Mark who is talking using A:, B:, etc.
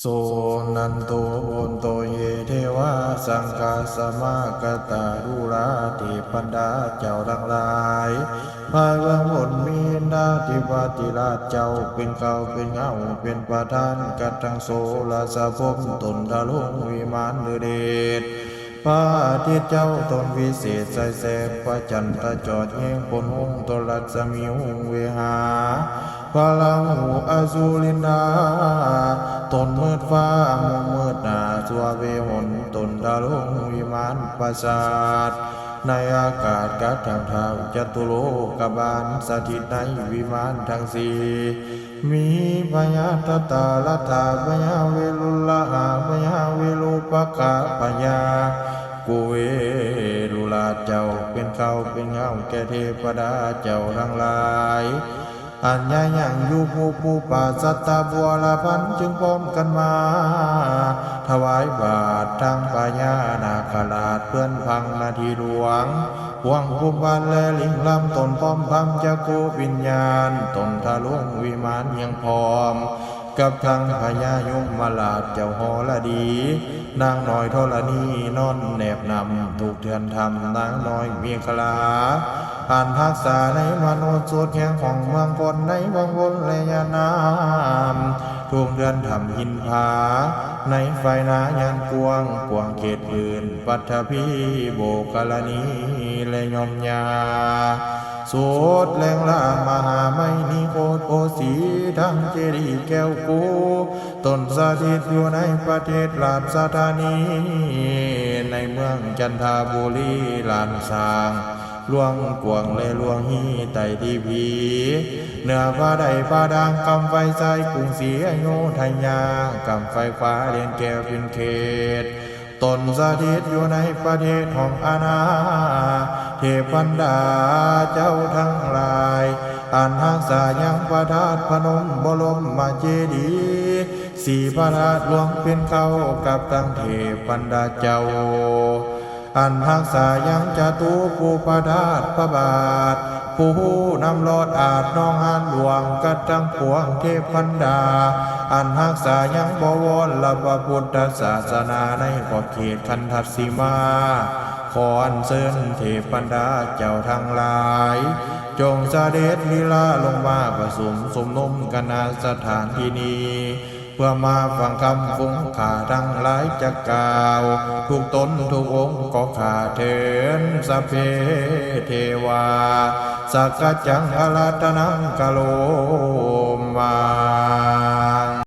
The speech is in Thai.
A: โสนันโตโอนโตเยเทวาสังฆาสมากตารุราติปันดาเจ้าทั้งหลายภายเบื้องบนมีนาธิปติราชเจ้าเป็นเขาเป็นเงาเป็นประธานกัดทั้งโสลาสะพมตนทะลุงวิมานเดเดชพระอาทิตย์เจ้าตนวิเศษใสแสบพระจันทร์จอดเงงปนหงตนรัศมีหงเวหา พระลาหูอสุรินาตนมืดฟ้ามุมมืดนาสวเวหนตนดาลงวิมานปราสาทในอากาศกัดทางเท้าจตุโลกบาลสถิตในวิมานทั้งสี่มีพญาตตาลตาพญาเวลุลละหาพญาเวลุปกะพญากุเวลุลาเจ้าเป็นเขาเป็นเงาแก่เทพดาเจ้าทั้งหลาย อันยายังยูภูภูปาสัตตาบัวละพันจึงพร้อมกันมา ถวายบาททางปัญญานาคราชเพื่อนพังนาทีหลวงหวงภูมิบาลและลิงลำตนพร้อมพัมจะโกวิญญาณ ตนทะลุงวิมานยังพร้อม กับทางพญายมมาลาดเจ้าหอละดี นางน้อยทรณีนอนแนบนำถูกเทือนทำนางน้อยเมียคลาผ่านทักษาในมโนสุดแห่งของเมืองคนในวังวนและยานามทุกเดือนทำหินผา ในไฟนายันกวงกวางเขตอื่น ปัทภีโบกลนีและยมยาสวดแรงลามหาไม่นิ สีทั้งเจดีย์แก้วกูตนสาธิตอยู่ในประเทศราชธานี ในเมืองจันทบุรีลานสร้างหลวงกวงและหลวงฮีไตทีพีเหนือฟ้าใดฟ้าดังกำไฟใสกรุงศรีอยุธยากำไฟฟ้าเรียนแก้วเป็นเขต ตนสถิตอยู่ในประเทศของอาณาเทพันดาเจ้าทั้งหลายอันทางสายังประทาตพนมบรมมาเจดีสีพระราชหลวงเป็นเขากับตั้งเทพันดาเจ้า อันทักษายังจตุปูปดาตพระบาท ผู้นำรอดอาจน้องหานหลวงกัดจังพวงเทพันดา อันทักษายังบวรละพระพุทธศาสนาในขอบเขตคันทัดสีมาขออันเชิญเทพบรรดาเจ้าทั้งหลาย จงเสด็จลีลาลงมาประสมสมนมกันนาสถานที่นี้เพื่อมาฟังคำฟุ้งขาทั้งหลายจะกล่าว ทุกตนทุกองค์ ก็ขาเถนสเพเทวาสักจังอาราธนังกะโลมา